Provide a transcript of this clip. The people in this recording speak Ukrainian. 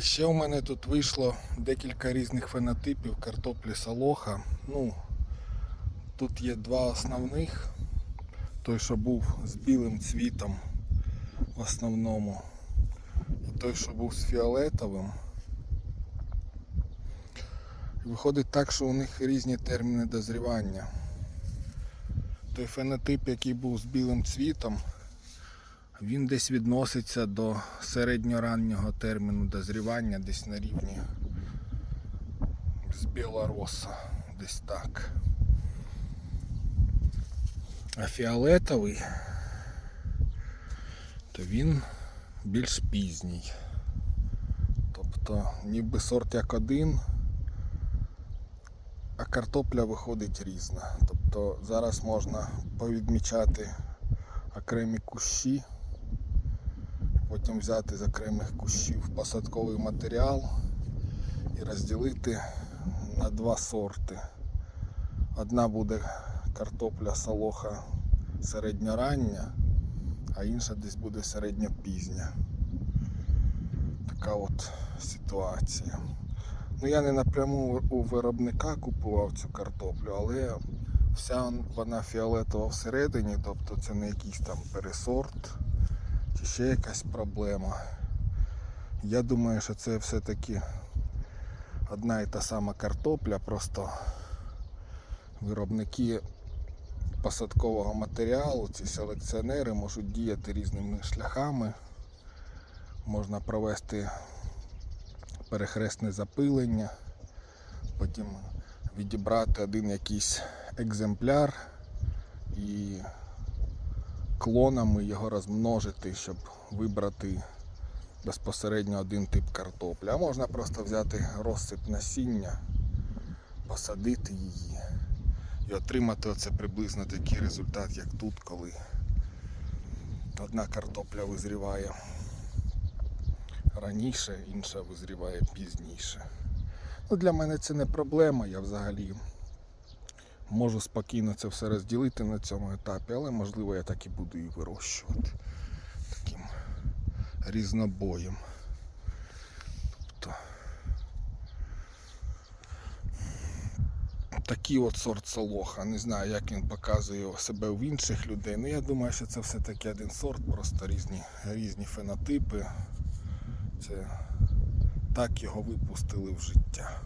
Ще у мене тут вийшло декілька різних фенотипів картоплі салоха. Ну, тут є два основних. Той, що був з білим цвітом в основному. І той, що був з фіолетовим. Виходить так, що у них різні терміни дозрівання. Той фенотип, який був з білим цвітом, він десь відноситься до середньораннього терміну дозрівання, десь на рівні з білороса, десь так. А фіолетовий, то він більш пізній. Тобто ніби сорт як один, а картопля виходить різна. Тобто зараз можна повідмічати окремі кущі, потім взяти з окремих кущів посадковий матеріал і розділити на два сорти. Одна буде картопля солоха середньорання, а інша десь буде середньопізня. Така от ситуація. Ну я не напряму у виробника купував цю картоплю, але вся вона фіолетова всередині, тобто це не якийсь там пересорт ще якась проблема. Я думаю, що це все-таки одна і та сама картопля, просто виробники посадкового матеріалу, ці селекціонери можуть діяти різними шляхами. Можна провести перехресне запилення, потім відібрати один якийсь екземпляр і клонами його розмножити, щоб вибрати безпосередньо один тип картоплі. А можна просто взяти розсип насіння, посадити її і отримати оце приблизно такий результат, як тут, коли одна картопля визріває раніше, інша визріває пізніше. Ну, для мене це не проблема, я взагалі можу спокійно це все розділити на цьому етапі, але можливо я так і буду і вирощувати таким різнобоєм. Тобто такий от сорт солоха. Не знаю, як він показує себе в інших людей. Ну я думаю, що це все-таки один сорт, просто різні, різні фенотипи. Це так його випустили в життя.